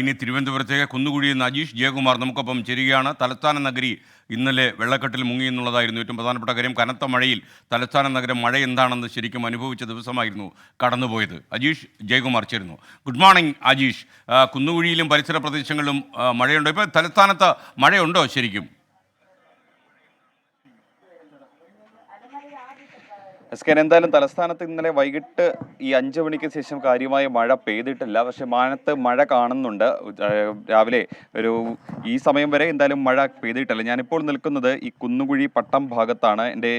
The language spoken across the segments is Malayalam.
ഇനി തിരുവനന്തപുരത്തേക്ക് കുന്നുകുഴിയിൽ നിന്ന് അജീഷ് ജയകുമാർ നമുക്കൊപ്പം ചേരുകയാണ്. തലസ്ഥാന നഗരി ഇന്നലെ വെള്ളക്കെട്ടിൽ മുങ്ങി എന്നുള്ളതായിരുന്നു ഏറ്റവും പ്രധാനപ്പെട്ട കാര്യം. കനത്ത മഴയിൽ തലസ്ഥാന നഗരം മഴ എന്താണെന്ന് ശരിക്കും അനുഭവിച്ച ദിവസമായിരുന്നു കടന്നുപോയത്. അജീഷ് ജയകുമാർ ചേരുന്നു. Good morning Ajeesh. കുന്നുകുഴിയിലും പരിസര പ്രദേശങ്ങളിലും മഴയുണ്ടോ? ഇപ്പോൾ തലസ്ഥാനത്ത് മഴയുണ്ടോ ശരിക്കും? എസ് കെ എന്തായാലും തലസ്ഥാനത്ത് ഇന്നലെ വൈകിട്ട് ഈ അഞ്ചു മണിക്ക് ശേഷം കാര്യമായ മഴ പെയ്തിട്ടില്ല. പക്ഷെ മാനത്ത് മഴ കാണുന്നുണ്ട്. രാവിലെ ഒരു ഈ സമയം വരെ എന്തായാലും മഴ പെയ്തിട്ടില്ല. ഞാനിപ്പോൾ നിൽക്കുന്നത് ഈ കുന്നുകുഴി പട്ടം ഭാഗത്താണ്. എന്റെ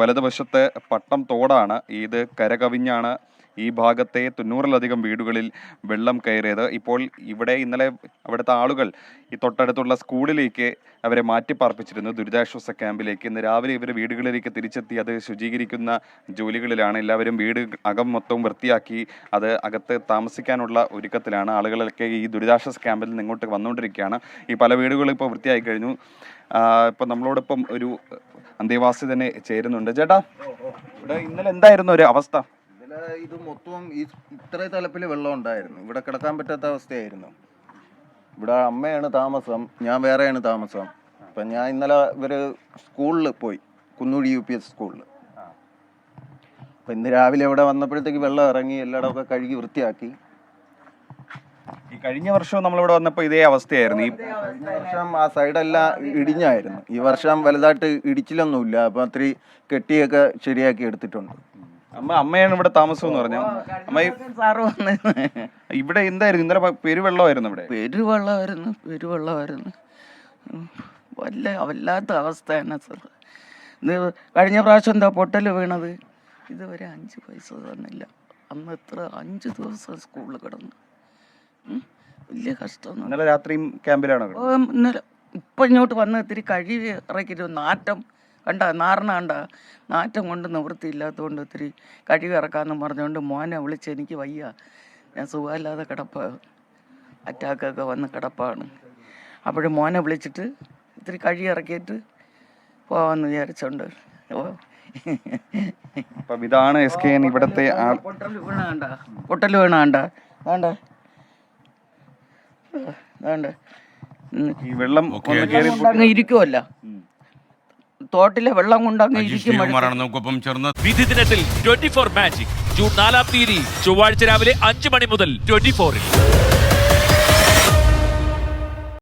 വലതുവശത്ത് പട്ടം തോടാണ്. ഇത് കരകവിഞ്ഞാണ്. ഈ ഭാഗത്തെ തൊണ്ണൂറിലധികം വീടുകളിൽ വെള്ളം കയറിയത്. ഇപ്പോൾ ഇവിടെ ഇന്നലെ അവിടുത്തെ ആളുകൾ ഈ തൊട്ടടുത്തുള്ള സ്കൂളിലേക്ക് അവരെ മാറ്റിപ്പാർപ്പിച്ചിരുന്നു. ദുരിതാശ്വാസ ക്യാമ്പിലേക്ക്. ഇന്ന് രാവിലെ ഇവർ വീടുകളിലേക്ക് തിരിച്ചെത്തി അത് ശുചീകരിക്കുന്ന ജോലികളിലാണ്. എല്ലാവരും വീട് അകം മൊത്തവും വൃത്തിയാക്കി അത് അകത്ത് താമസിക്കാനുള്ള ഒരുക്കത്തിലാണ്. ആളുകളൊക്കെ ഈ ദുരിതാശ്വാസ ക്യാമ്പിൽ നിന്ന് ഇങ്ങോട്ട് വന്നുകൊണ്ടിരിക്കുകയാണ്. ഈ പല വീടുകളും ഇപ്പോൾ വൃത്തിയായി കഴിഞ്ഞു. ഇപ്പം നമ്മളോടൊപ്പം ഒരു അന്തേവാസി തന്നെ ചേരുന്നുണ്ട്. ചേട്ടാ ഇവിടെ ഇന്നലെ എന്തായിരുന്നു ഒരു അവസ്ഥ? ഇത് മൊത്തം ഈ ഇത്ര തലപ്പിൽ വെള്ളം ഉണ്ടായിരുന്നു. ഇവിടെ കിടക്കാൻ പറ്റാത്ത അവസ്ഥയായിരുന്നു. ഇവിടെ അമ്മയാണ് താമസം ഞാൻ വേറെയാണ് താമസം. അപ്പം ഞാൻ ഇന്നലെ ഇവർ സ്കൂളിൽ പോയി കുന്നൂടി യു പി എസ് സ്കൂളിൽ അപ്പം ഇന്ന് രാവിലെ ഇവിടെ വന്നപ്പോഴത്തേക്ക് വെള്ളം ഇറങ്ങി എല്ലായിടമൊക്കെ കഴുകി വൃത്തിയാക്കി. ഈ കഴിഞ്ഞ വർഷവും നമ്മളിവിടെ വന്നപ്പോൾ ഇതേ അവസ്ഥയായിരുന്നു. ഈ കഴിഞ്ഞ വർഷം ആ സൈഡെല്ലാം ഇടിഞ്ഞായിരുന്നു. ഈ വർഷം വലുതായിട്ട് ഇടിച്ചിലൊന്നുമില്ല. അപ്പം അത്രയും കെട്ടിയൊക്കെ ശരിയാക്കി എടുത്തിട്ടുണ്ട്. അമ്മ അമ്മയാണ് ഇവിടെ താമസം എന്ന് പറഞ്ഞു അമ്മ സാറ് വന്ന്. ഇവിടെ എന്തായിരുന്നു? ഇന്നലെ പെരുവെള്ളമായിരുന്നു ഇവിടെ. പെരുവെള്ളമായിരുന്നു പെരുവെള്ളമായിരുന്നു. വല്ല വല്ലാത്ത അവസ്ഥയാണ് സാർ. ഇത് കഴിഞ്ഞ പ്രാവശ്യം എന്താ പൊട്ടൽ വീണത്? ഇതുവരെ അഞ്ച് പൈസ തന്നില്ല. അന്ന് എത്ര അഞ്ച് ദിവസം സ്കൂളിൽ കിടന്നു. വലിയ കഷ്ടം ഇന്നലെ രാത്രിയും ക്യാമ്പിലാണോ ഇന്നലെ ഇപ്പം ഇങ്ങോട്ട് വന്ന് ഇത്തിരി കഴിവ് ഇറക്കിയിട്ട് നാറ്റം. കണ്ട നാറിന കണ്ട നാറ്റം കൊണ്ട് നിവൃത്തിയില്ലാത്തതുകൊണ്ട് ഒത്തിരി കഴിവ് ഇറക്കാമെന്ന് പറഞ്ഞുകൊണ്ട് മോനെ വിളിച്ച് എനിക്ക് വയ്യ. ഞാൻ സുഖമില്ലാതെ കിടപ്പ അറ്റാക്കൊക്കെ വന്ന് കിടപ്പാണ്. അപ്പോഴും മോനെ വിളിച്ചിട്ട് ഇത്തിരി കഴിയിറക്കിയിട്ട് പോവാമെന്ന് വിചാരിച്ചോണ്ട്. അപ്പം ഇതാണ് എസ് കെ എൻ ഇവിടുത്തെ പൊട്ടൽ വീണ പൊട്ടൽ വീണ വേണ്ട. വേണ്ട. വെള്ളം ഇരിക്കുമല്ല തോട്ടിലെ വെള്ളം കൊണ്ടങ്ങ് അജീഷ് ഇരിക്കും ജയകുമാറാണ് നമുക്കൊപ്പം ചേർന്ന് വിധി ദിനത്തിൽ ട്വന്റി ഫോർ മാജിക് ജൂൺ നാലാം തീയതി ചൊവ്വാഴ്ച രാവിലെ അഞ്ച് മണി മുതൽ ട്വന്റി ഫോറിൽ